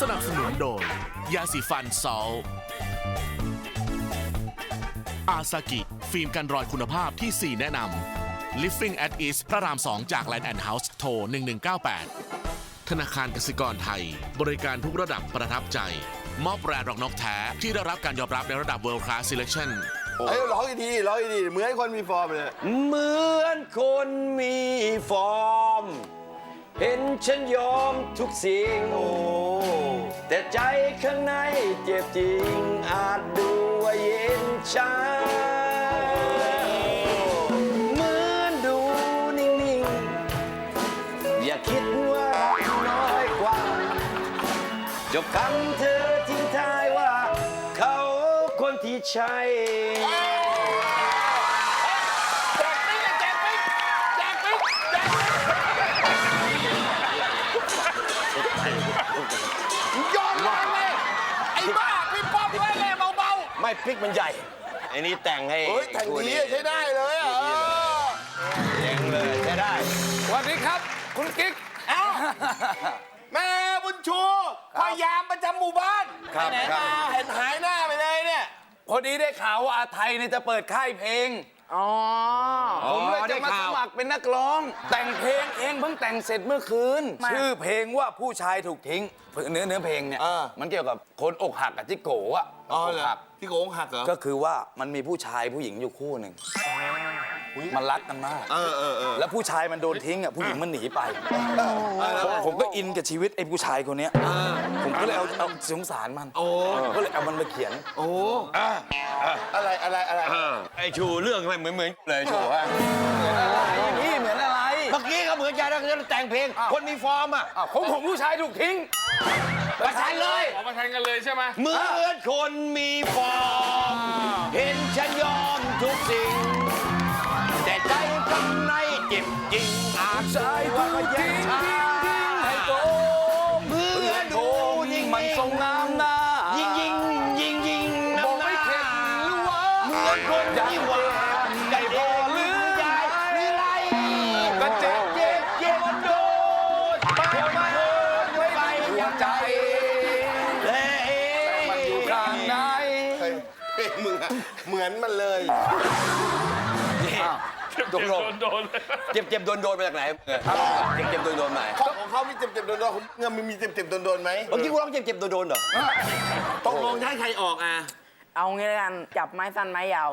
สนับสนุนโดย ยาสีฟันซอลอาซากิ ฟิล์มกันรอยคุณภาพที่ 4 แนะนำ Living at East พระราม 2 จาก Land and House โทร 1198 ธนาคารกสิกรไทย บริการทุกระดับประทับใจ มอบแบรนด์รองนกแท้ ที่ได้รับการยอมรับในระดับ World Class Selection เอ้ยร้องอีกทีร้องอีกทีเหมือนคนมีฟอร์มเลย เหมือนคนมีฟอร์ม เห็นฉันยอมทุกสิ่งแต่ใจข้างในเจ็บจริง อาจดูว่าเย็นชาเหมือนดูนิ่งๆ อย่าคิดว่ารักน้อยกว่า จบคำเธอทิ้งท้ายว่า เขาคนที่ใช่ พริกมันใหญ่ไอ้นี่แต่งให้ๆเฮ้ยแต่งดีอะใช้ได้เลยอะเออเจ๋งเลยใช้ได้ สวัสดีครับ คุณกิ๊กเอ้าแม่บุญชูพยายามประจำหมู่บ้านครับไปไหนครับ มาเห็นหายหน้าไปเลยเนี่ย พอดีได้ข่าวว่าอาไทยเนี่ยจะเปิดค่ายเพลง อ๋อผมเลยจะได้มาข่าสว มัครเป็นนักร้อง แต่งเพลงเองเพิ่งแต่งเสร็จเมื่อคืนชื่อเพลงว่าผู้ชายถูกทิ้งเนื้อเนื้อเพลงเนี่ยเออ มันเกี่ยวกับคนอกหักกับจิโกะอะอ๋ออเหรกอหักที่โกงหักเหรอก็คือว่ามันมีผู้ชายผู้หญิงอยู่คู่หนึ่ง มันรักกันมาก เออเออเออ แล้วผู้ชายมันโดนทิ้งอะผู้หญิงมันหนีไปผมผมก็อินกับชีวิตไอ้ผู้ชายคนเนี้ยผมก็เลยเอาเอาสงสารมันโอ้ก็เลยเอามันมาเขียนโอ้อะไรอะไรอะไรไอ้ชูเรื่องอะไรเหมือนเหมือนเลยชูฮะนี่เหมือนอะไรเมื่อกี้เขาเหมือนกันนะเขาแต่งเพลง คนมีฟอร์มอะอ้าวของผมผู้ชายถูกทิ้งประชันเลยออกมาแทนกันเลยใช่ไหมเหมือนคนมีฟอร์มเห็นฉันยอมทุกสิ่ง เจ็บจริงอาจใจถูกทิ้งทิ้งทิ้งให้โตเหมือดูนิ่งมันทรงงามหน้ายิงยิงยิงยิงบอกไม่เข็ดหรือว่าเหมือนคนที่หวานใจพอหรือใหญ่หรือไรก็เจ็บเจ็บเจ็บโดนไปมาโดนไปหัวยังใจเฮ้ยมันอยู่ข้างในเฮ้ยเฮ้ยมึงอะเหมือนมันเลย ตกลงโดนเลยเจ็บเจ็บโดนโดนมาจากไหนเจ็บเจ็บโดนโดนมาของของเขามีเจ็บเจ็บๆโดนๆของเงินมันมีเจ็บเจ็บๆโดนๆไหมเมื่อกี้กูร้องเจ็บเจ็บโดนโดนเหรอต้องลงให้ใครออกอะเอางี้แล้วกันจับไม้สั้นไม้ยาว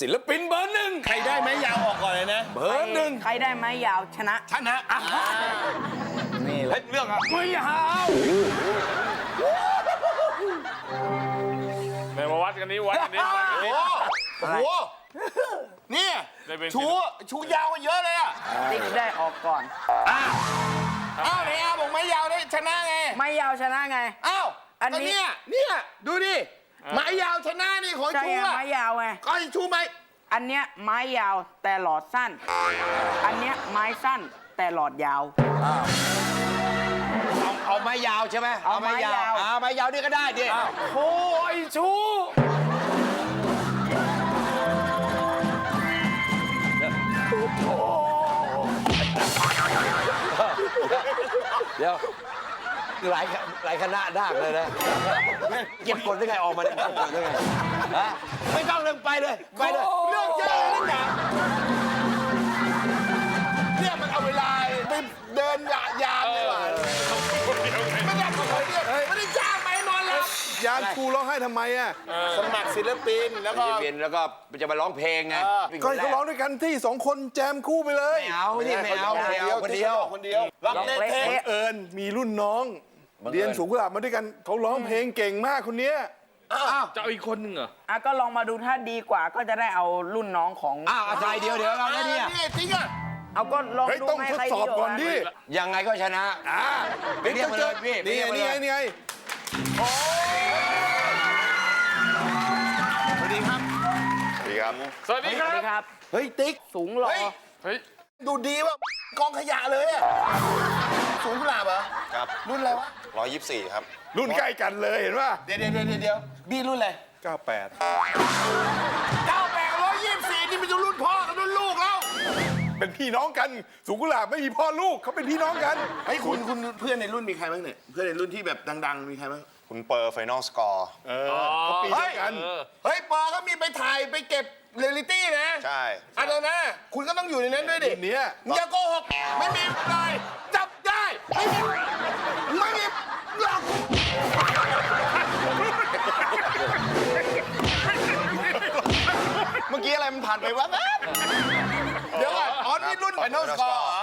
ศิลปินเบอร์หนึ่งใครได้ไหมยาวออกก่อนเลยนะ เบอร์หนึ่งใครได้ไม้ยาวชนะชนะอะนี่แหละเรื่องอะไม่หาวเดี๋ยวมาวัดกันนี้วัดกันนี้วัดกันโอ้นี้โหโอ้โหเนี่ย ได้เป็นชูชูยาวกว่าเยอะเลยอะติ๊กได้ออกก่อน อ้าวไหนอาบอกไม่ยาวได้ชนะไงไม้ยาวชนะไง อ้าวอันนี้ ก็เนี่ยเนี่ยดูดิไม้ยาวชนะนี่ของใช่ชูไงอะไม้ยาวไง ก็ให้ชูไหมอันเนี้ยไม้ยาวแต่หลอดสั้น อันเนี้ยไม้สั้นแต่หลอดยาว เอาเอาไม้ยาวใช่ไหมเอาไม้ยาว เอาไม้ยาวนี่ก็ได้ดิโอ้ยชู เดี๋ยวหลายหลายคณะดากเลยนะเก็บกดได้ไงออกมาได้ไงฮะไม่ต้องเลยไปเลยไปเลยไปเลย ยานครูร้องไห้ทำไมอะสมัครศิลปินแล้วก็จะเปลี่ยนแล้วก็จะมาร้องเพลงไงก็ให้เขาร้องด้วยกันที่สองคนแจมคู่ไปเลยไม่เอาที่ไม่เอาไม่เอาคนเดียวคนเดียวรับเล่นเพลงเละเอิญมีรุ่นน้อง เรียนสูงกุหลาบมาด้วยกันเขาร้องเพลงเก่งมากคนเนี้ยจะเอาอีกคนหนึ่งเหรออะก็ลองมาดูถ้าดีกว่าก็จะได้เอารุ่นน้องของอ้าวอะไรเดียวเดี๋ยวเราเนี่ยนี่จริงอะเอาก็ลองเฮ้ยดูต้องไหมทดใครสดีอบกก่อว่านดิยังไงก็ชนะอ่าไปเรียกมาเลยพี่นี่ไงไปเรีนี่ยกไงมา ครับ สวัสดีคสรัวับสดีครับ เฮ้ย ติ๊ก สูงหล่อเฮ้ย เฮ้ย ดูดีว่ากองขยะเลยอะสูงกุหลาบเหรอ ครับรุ่นอะไรวะ124ครับ รุ่นใกล้กันเลยเห็นป่ะ เดี๋ยวเดี๋ยวเดี๋ยวเดี๋ยวบี้รุ่นอะไร98 เก้าแปดร้อยยี่สิบสี่นี่มันจะรุ่นพ่อกับรุ่นลูกแล้ว เป็นพี่น้องกัน สูงกุหลาบไม่มีพ่อลูกเขาเป็นพี่น้องกันไอ้ยคุณคุณเพื่อนในรุ่นมีใครบ้างเนี่ย เพื่อนในรุ่นที่แบบดัง ๆ มีใครบ้าง คุณเปอร์ไฟนอลสกอร์เขาปีเดียวกัน เฮ้ยปอก็มีไปถ่ายไปเก็บ เรียลลิตี้นะ ใช่ อันนั้นนะคุณก็ต้องอยู่ในนั้นด้วยดิรุ่นเนี้ยมึงอย่าโกหกไม่มีเลยจับได้ ไม่มีไม่มีหลอกเมื่อกี้อะไรมันผ่านไปวะเดี๋ยวก่อนอ๋อนี่รุ่นไฟนอลสกอร์เหรอ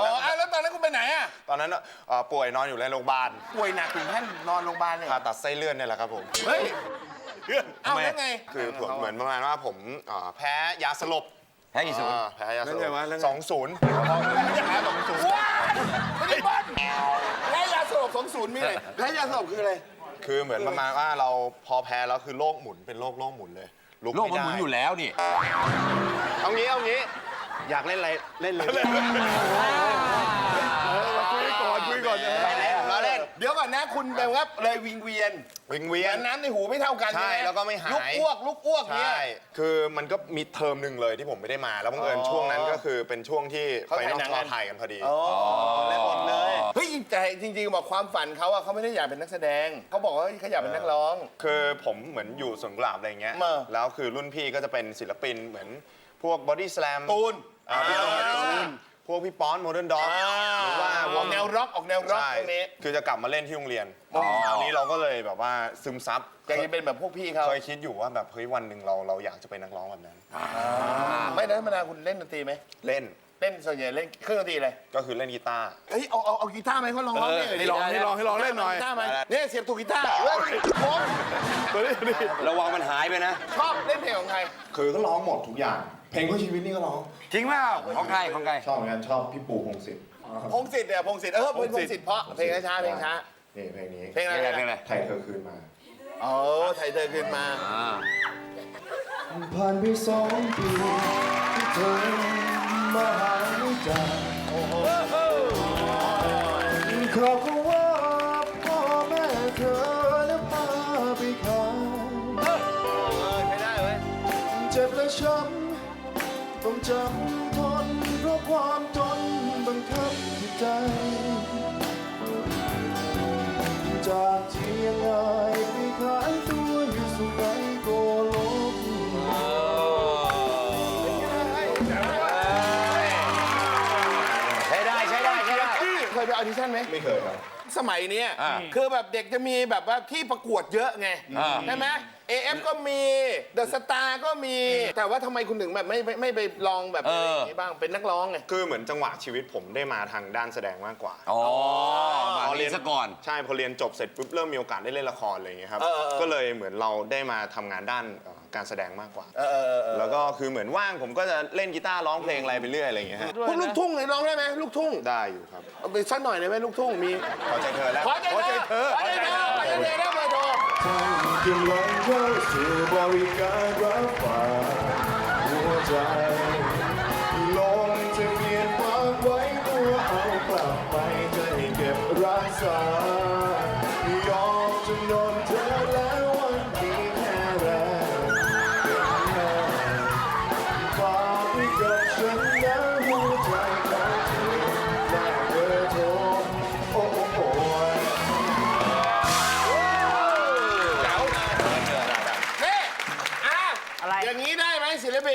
อ๋ออะแล้วตอนนั้นคุณไปไหนอะตอนนั้นเอ่อป่วยนอนอยู่ในโรงพยาบาลป่วยหนักถึงขั้นนอนโรงพยาบาลเลยเหรผ่าอตัดไส้เลื่อนเนี่ยแหละครับผม เฮ้ย เอ้าแล้วไง คือผมเหมือนประมาณว่าผมเอ่อแพ้ยาสลบแพ้กี่ศูนย์อ่าแพ้ยาสลแล้วไงวะแล้วไงบสองศูนย์ว้ายไม่ได้บอลแพ้ยาสลบสองศูนย์มีอะไรแพ้ยาสลบคืออะไร คือเหมือนประมาณว่าเราพอแพ้แล้วคือโรคหมุนเป็นโรคโรคหมุนเลยลุกโลกไม่มันหได้มุนอยู่แล้วนี่เอางี้เอางี้อยากเล่นอะไรเล่นเลยคุยก่อนคุยก่อน เราเล่น เดี๋ยวก่อนนะ คุณแปลว่าเลยวิงเวียนวิงเวียน น้ำในหูไม่เท่ากันใช่ไหแล้วก็ไม่หายลูกอ้วกลูกอ้วกเนี่ย ใช่ คือมันก็มีเทอมหนึ่งเลยที่ผมไม่ได้มา แล้วบังเอิญช่วงนั้นก็คือเป็นช่วงที่เขาไฟถ่ายนอลหนังสกกัอนร์ถ่ายกันพอดี เล่นหมดเลยเฮ้ยแต่จริงๆบอกความฝันเขาอะเขาไม่ได้อยากเป็นนักแสดง เขาบอกว่าเขาอยากเป็นนักร้อง คือผมเหมือนอยู่สวนกุหลาบอะไรเงี้ย มา แล้วคือรุ่นพี่ก็จะเป็นศิลปินเหมือนพวกบอดี้ส a ลมตูน อ่าพี่ตูนอ่า พวกพี่ป้อนโมเดิร์นด็อกหรือว่าออกแนวร็อกออกแนวร็อกใช่ตรงนี้ คือจะกลับมาเล่นที่โรงเรียนคราวนี้เราก็เลยแบบว่าซึมซับอยากจะเป็นแบบพวกพี่เขาเคยคิดอยู่ว่าแบบเฮ้ยวันหนึ่งเราเราอยากจะเป็นนักร้องแบบนั้น ไม่ได้ธรรมดาคุณเล่นดนตรีไหมเล่นเล่นส่วนใหญ่เล่นเครื่องดนตรีอะไรก็คือเล่นกีตาร์ เฮ้ยเอาเอาเอากีตาร์ไหมเขาลองร้องเพลงหน่อยให้ดิลองให้ลองให้ลองเล่นหน่อยกีตาร์ไหมเนี่ยเสียบถูกกีตาร์เฮ้ยผมตัวนี้นี่ระวังมันหายไปนะ ชอบเล่นเพลงของใครคือก็ร้องหมดทุกอย่าง เพลงเพื่อชีวิตนี่ก็ร้องจริงเปล่าของใครของใคร ชอบเหมือนกันชอบพี่ปู่พงศิษฐ์พงศิษฐ์เนี่ยพงศิษฐ์เออเป็นพงศิษฐ์เพราะเพลงช้าๆเพลงช้า นี่เพลงนี้เพลงอะไรเพลงอะไร ไทยเธอคืนมา โอ้ไทยเธอขึ้นมา ผ่านไปสองปีที่เธอมาหาจากขอบคุณว่าพ่อแม่เธอและพาไปขายเออใช้ได้เว้ยเจ็บและช้ำ ต้องจำทนเพราะความจนบังคับจิตใจ จากที่ยังไงไปขายตัวอยู่สุไหงโกลกใช้ได้ใช้ได้ใช้ได้ เคยไปออดิชั่นไหม ไม่เคยครับ สมัยเนี้ยอ่าคือแบบเด็กจะมีแบบว่าที่ประกวดเยอะไงอ่าใช่ไหม AF ก็มี The Star ก็มี แต่ว่าทำไมคุณถึงแบบไม่ไม่ไม่ไปลองแบบอะไรอย่างนี้บ้างเป็นนักร้องไง คือเหมือนจังหวะชีวิตผมได้มาทางด้านแสดงมากกว่า อ๋อมาเรียนซะก่อน ใช่พอเรียนจบเสร็จปุ๊บเริ่มมีโอกาสได้เล่นละครอะไรอย่างเงี้ยครับเออเออเออก็เลยเหมือนเราได้มาทำงานด้านเอ่อ การแสดงมากกว่าเออเออเออแล้วก็คือเหมือนว่างผมก็จะเล่นกีตาร์ร้องเพลงอะไรไปเรื่อยอะไรอย่างเงี้ยฮะพวกลูกทุ่งเลยร้องได้ไหมลูกทุ่งได้อยู่ครับเอาไปสักหน่อยได้ไหมลูกทุ่งมีพอใจเธอแล้ว ขอใจเธอขอใจเธอขอใจเธอได้เบอร์โทรกำลังเข้าสู่บริการรับฝากหัวใจ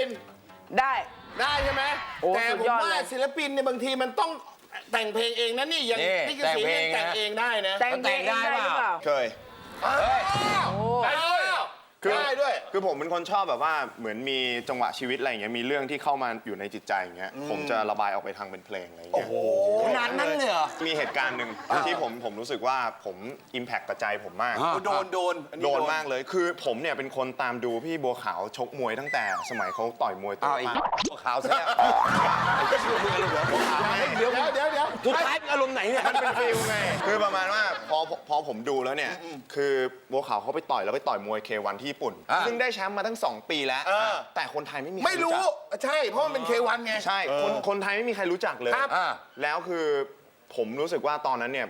นได้ ได้ใช่ไหมโอ้แต่สุดผมยอดว่าเลย ศิลปินเนี่ยบางทีมันต้องแต่งเพลงเองนะนี่อย่างนี่นี่คือสียแต่แต่งงเพลงนะเองได้นะแต่งเพลงได้หรือเปล่าเคย อ้าวได้ ด้วยได้ด้วย คือผมเป็นคนชอบแบบว่าเหมือนมีจังหวะชีวิตอะไรอย่างเงี้ยมีเรื่องที่เข้ามาอยู่ในจิตใจอย่างเงี้ยผมจะระบายออกไปทางเป็นเพลงอะไรอย่างเงี้ยขนาดนั้นเลยเหรอมีเหตุการณ์หนึ่งที่ผมผมรู้สึกว่าผมอิมแพคกับใจผมมากอ่าโดนโดนอัโดนมากเลยคือผมเนี่ยเป็นคนตามดูพี่บัวขาวชกมวยตั้งแต่สมัยเขาต่อยมวยตัวอ้าวอีกมากขาวซะแล้วเดี๋ยวเดี๋ยวเดี๋ยว สุดท้ายเป็นอารมณ์ไหนเนี่ย มันเป็นฟิลไง คือประมาณว่าพอพอผมดูแล้วเนี่ย คือบัวขาวเขาไปต่อยแล้วไปต่อยมวยเควันที่ญี่ปุ่น อ่าซึ่งได้แชมป์มาตั้ง 2 ปีแล้ว เออ แต่คนไทยไม่มีใคไม่รู้ จักใช่ เพราะมันเป็นเควันไงใช่คนคนไทยไม่มีใครรู้จักเลย ครับ อ่า แล้วคือผมรู้สึกว่าตอนนั้นเนี่ย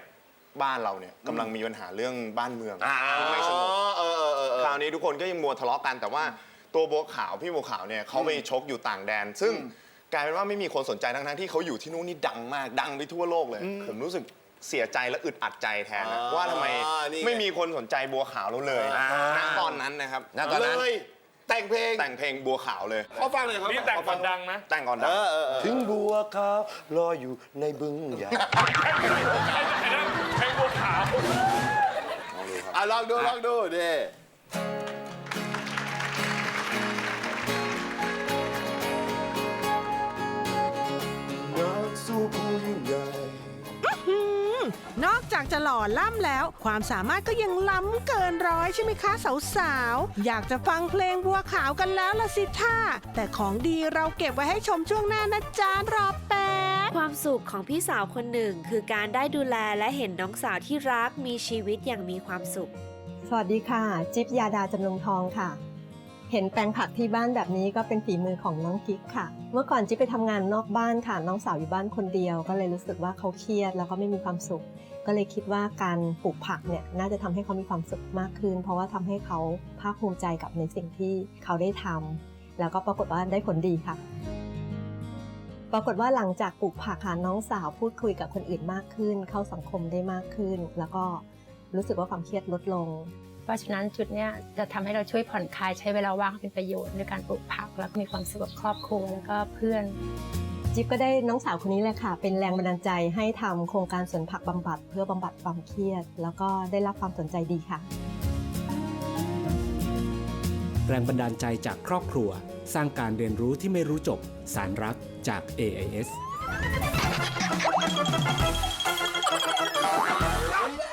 บ้านเราเนี่ยกำลังมีปัญหาเรื่องบ้านเมืองที่ไม่สงบเออเออเออเออ คราวนี้ทุกคนก็ยังมัวทะเลาะกันแต่ว่าตัวบัวขาวพี่บัวขาวเนี่ยเขาไปชกอยู่ต่างแดน ซึ่ง กลายเป็นว่าไม่มีคนสนใจทั้งๆที่เขาอยู่ที่นู่นนี่ดังมากดังไปทั่วโลกเลย ผมรู้สึกเสียใจและอึดอัดใจแทนนะอ่าว่าทำไมนี่ไง ไม่มีคนสนใจบัวขาวเราเลยณตอนนั้นนะครับณตอนนั้น เลยแต่งเพลงแต่งเพลงบัวขาวเลย ขอฟังหน่อยครับนี่แต่งก่อนดังนะแต่งก่อนดัง ถึงบัวขาวรออยู่ในบึงใหญ่ไอ้นั่นเพลงบัวขาว อะลองดูลองดูดิ จากจะหล่อล่ำแล้ว ความสามารถก็ยังล้ำเกินร้อยใช่ไหมคะสาวๆ อยากจะฟังเพลงบัวขาวกันแล้วละสิท่า แต่ของดีเราเก็บไว้ให้ชมช่วงหน้านะจ๊ะรอแป๊บความสุขของพี่สาวคนหนึ่ง คือการได้ดูแลและเห็นน้องสาวที่รักมีชีวิตอย่างมีความสุข สวัสดีค่ะ จิ๊บยาดาจำลงทองค่ะ เห็นแปลงผักที่บ้านแบบนี้ก็เป็นฝีมือของน้องกิ๊กค่ะ เมื่อก่อนจิ๊บไปทำงานนอกบ้านค่ะ น้องสาวอยู่บ้านคนเดียว ก็เลยรู้สึกว่าเขาเครียดแล้วก็ไม่มีความสุข ก็เลยคิดว่าการปลูกผักเนี่ยน่าจะทำให้เขามีความสุขมากขึ้น เพราะว่าทำให้เขาภาคภูมิใจกับในสิ่งที่เขาได้ทำแล้วก็ปรากฏว่าได้ผลดีค่ะ ปรากฏว่าหลังจากปลูกผักค่ะน้องสาวพูดคุยกับคนอื่นมากขึ้น เข้าสังคมได้มากขึ้น แล้วก็รู้สึกว่าความเครียดลดลง เพราะฉะนั้นจุดเนี้ยจะทำให้เราช่วยผ่อนคลายใช้เวลาว่างเป็นประโยชน์ในการปลูกผักแล้วก็มีความสุขกับครอบครัวแล้วก็เพื่อน จิ๊บก็ได้น้องสาวคนนี้เลยค่ะ เป็นแรงบันดาลใจให้ทำโครงการสวนผักบำบัด เพื่อบำบัดความเครียด แล้วก็ได้รับความสนใจดีค่ะ แรงบันดาลใจจากครอบครัว สร้างการเรียนรู้ที่ไม่รู้จบ สารรักจาก AIS